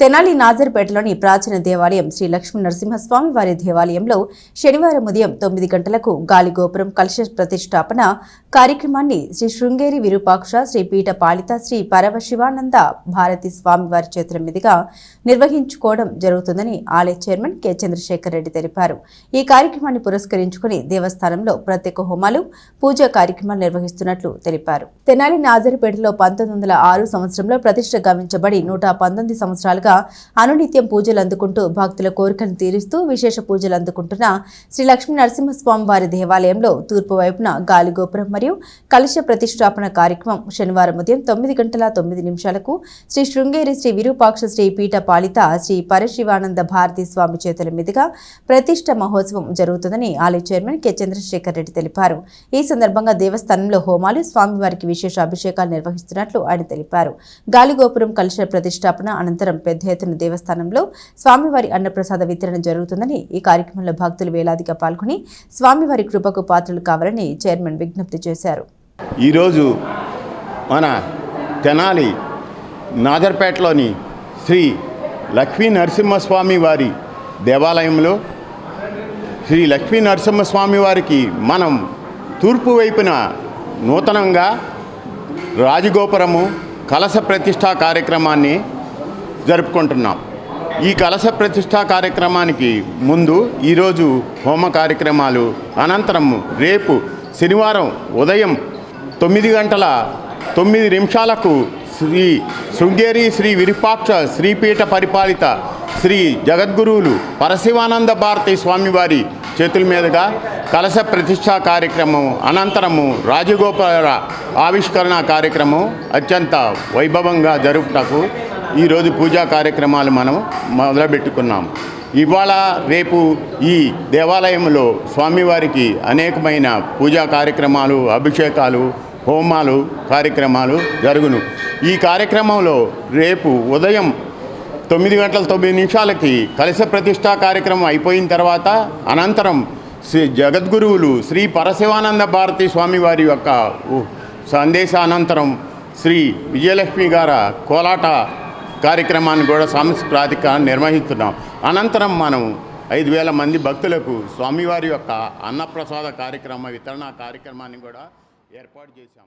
తెనాలి నాజర్పేటలోని ప్రాచీన దేవాలయం శ్రీ లక్ష్మీ నరసింహస్వామి వారి దేవాలయంలో శనివారం ఉదయం తొమ్మిది గంటలకు గాలి గోపురం కలశ ప్రతిష్టాపన కార్యక్రమాన్ని శ్రీ శృంగేరి విరూపాక్ష శ్రీ పీఠ పాలిత శ్రీ పరమశివానంద భారతి స్వామి వారి చేతుల మీదుగా నిర్వహించుకోవడం జరుగుతుందని ఆలయ చైర్మన్ కె. చంద్రశేఖర్ రెడ్డి తెలిపారు. ఈ కార్యక్రమాన్ని పురస్కరించుకుని దేవస్థానంలో ప్రత్యేక హోమాలు పూజా కార్యక్రమాలు నిర్వహిస్తున్నట్లు తెలిపారు. తెనాలి నాజర్పేటలో పంతొమ్మిది వందల ఆరు సంవత్సరంలో ప్రతిష్ట గావించబడి నూట పంతొమ్మిది సంవత్సరాలుగా అనునిత్యం పూజలు అందుకుంటూ భక్తుల కోరికను తీరుస్తూ విశేష పూజలు అందుకుంటున్న శ్రీ లక్ష్మీ నరసింహస్వామి వారి దేవాలయంలో తూర్పు వైపున గాలిగోపురం మరియు కలుష ప్రతిష్టాపన కార్యక్రమం శనివారం ఉదయం తొమ్మిది గంటల తొమ్మిది నిమిషాలకు శ్రీ శృంగేరి శ్రీ విరూపాక్ష శ్రీ పీఠ పాలిత శ్రీ పరశివానంద భారతీ స్వామి చేతుల మీదుగా ప్రతిష్ట మహోత్సవం జరుగుతుందని ఆలయ చైర్మన్ కె చంద్రశేఖర్ రెడ్డి తెలిపారు. ఈ సందర్భంగా దేవస్థానంలో హోమాలు స్వామివారికి విశేష అభిషేకాలు నిర్వహిస్తున్నట్లు ఆయన తెలిపారు. గాలిగోపురం కలుష ప్రతిష్టాపన అనంతరం పెద్ద ఎత్తున దేవస్థానంలో స్వామివారి అన్నప్రసాద వితరణ జరుగుతుందని ఈ కార్యక్రమంలో భక్తులు వేలాదిగా పాల్గొని స్వామివారి కృపకు పాత్రలు కావాలని చైర్మన్ విజ్ఞప్తి చేశారు. ఈరోజు మన తెనాలి నాజర్పేటలోని శ్రీ లక్ష్మీ నరసింహస్వామి వారి దేవాలయంలో శ్రీ లక్ష్మీ నరసింహస్వామి వారికి మనం తూర్పు వైపున నూతనంగా రాజగోపురము కలశ ప్రతిష్టా కార్యక్రమాన్ని జరుపుకుంటున్నాం. ఈ కలశ ప్రతిష్టా కార్యక్రమానికి ముందు ఈరోజు హోమ కార్యక్రమాలు అనంతరం రేపు శనివారం ఉదయం తొమ్మిది గంటల తొమ్మిది నిమిషాలకు శ్రీ శృంగేరి శ్రీ విరూపాక్ష శ్రీపీఠ పరిపాలిత శ్రీ జగద్గురువులు పరశివానంద భారతి స్వామివారి చేతుల మీదుగా కలశ ప్రతిష్టా కార్యక్రమం అనంతరము రాజగోపాల ఆవిష్కరణ కార్యక్రమం అత్యంత వైభవంగా జరుపుటకు ఈరోజు పూజా కార్యక్రమాలు మనం మొదలుపెట్టుకున్నాం ఇవాళ రేపు ఈ దేవాలయంలో స్వామివారికి అనేకమైన పూజా కార్యక్రమాలు అభిషేకాలు హోమాలు కార్యక్రమాలు జరుగును. ఈ కార్యక్రమంలో రేపు ఉదయం తొమ్మిది గంటల తొమ్మిది నిమిషాలకి కలశ ప్రతిష్టా కార్యక్రమం అయిపోయిన తర్వాత అనంతరం శ్రీ జగద్గురువులు శ్రీ పరశివానంద భారతి స్వామివారి యొక్క సందేశానంతరం శ్రీ విజయలక్ష్మి గార కోలాట కార్యక్రమాన్ని కూడా సాంస్కృతిక నిర్వహిస్తున్నాం. అనంతరం మనం ఐదు వేల మంది భక్తులకు స్వామివారి యొక్క అన్నప్రసాద కార్యక్రమ వితరణ కార్యక్రమాన్ని కూడా ఏర్పాటు చేశాం.